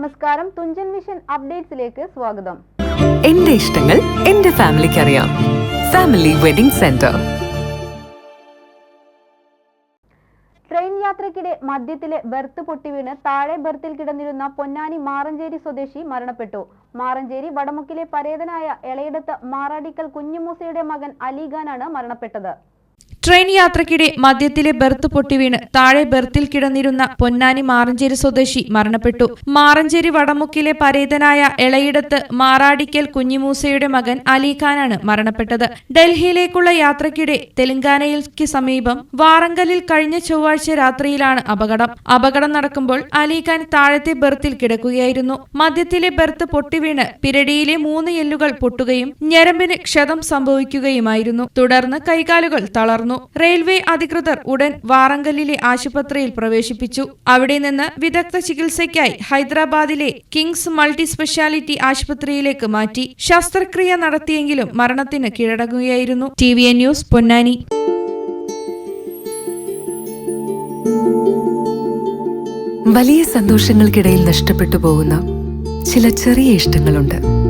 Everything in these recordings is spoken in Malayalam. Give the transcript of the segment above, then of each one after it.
നമസ്കാരം. തുഞ്ചൻ മിഷൻ അപ്ഡേറ്റ്സിലേക്ക് സ്വാഗതം. എന്റെ ഇഷ്ടങ്ങൾ എന്റെ ഫാമിലിക്ക് അറിയാം ഫാമിലി വെഡിംഗ് സെന്റർ. ട്രെയിൻ യാത്രയ്ക്കിടെ മദ്യത്തിലെ ബെർത്ത് പൊട്ടിവീണ് താഴെ ബെർത്തിൽ കിടന്നിരുന്ന പൊന്നാനി മാറഞ്ചേരി സ്വദേശി മരണപ്പെട്ടു. മാറഞ്ചേരി വടമുക്കിലെ പരേതനായ എളയിടത്ത് മാറാടിക്കൽ കുഞ്ഞുമൂസയുടെ മകൻ അലിഖാനാണ് മരണപ്പെട്ടത്. ട്രെയിൻ യാത്രക്കിടെ മദ്യത്തിലെ ബെർത്ത് പൊട്ടിവീണ് താഴെ ബെർത്തിൽ കിടന്നിരുന്ന പൊന്നാനി മാറഞ്ചേരി സ്വദേശി മരണപ്പെട്ടു. മാറഞ്ചേരി വടമുക്കിലെ പരേതനായ എളയിടത്ത് മാറാടിക്കൽ കുഞ്ഞിമൂസയുടെ മകൻ അലിഖാനാണ് മരണപ്പെട്ടത്. ഡൽഹിയിലേക്കുള്ള യാത്രക്കിടെ തെലങ്കാനയ്ക്ക് സമീപം വാറങ്കലിൽ കഴിഞ്ഞ ചൊവ്വാഴ്ച രാത്രിയിലാണ് അപകടം. അപകടം നടക്കുമ്പോൾ അലിഖാൻ താഴത്തെ ബെർത്തിൽ കിടക്കുകയായിരുന്നു. മദ്യത്തിലെ ബെർത്ത് പൊട്ടിവീണ് പിരടിയിലെ മൂന്ന് എല്ലുകൾ പൊട്ടുകയും ഞരമ്പിന് ക്ഷതം സംഭവിക്കുകയുമായിരുന്നു. തുടർന്ന് കൈകാലുകൾ തളർന്നു. റെയിൽവേ അധികൃതർ ഉടൻ വാറങ്കലിലെ ആശുപത്രിയിൽ പ്രവേശിപ്പിച്ചു. അവിടെ നിന്ന് വിദഗ്ധ ചികിത്സയ്ക്കായി ഹൈദരാബാദിലെ കിങ്സ് മൾട്ടി സ്പെഷ്യാലിറ്റി ആശുപത്രിയിലേക്ക് മാറ്റി. ശസ്ത്രക്രിയ നടത്തിയെങ്കിലും മരണത്തിന് കീഴടങ്ങുകയായിരുന്നു. T news Ponnani. വലിയ സന്തോഷങ്ങൾക്കിടയിൽ നഷ്ടപ്പെട്ടു പോകുന്ന ചില ചെറിയ ഇഷ്ടങ്ങളുണ്ട്.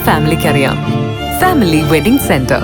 എന്റെ ഫാമിലിക്ക് അറിയാം ഫാമിലി വെഡിംഗ് സെന്റർ.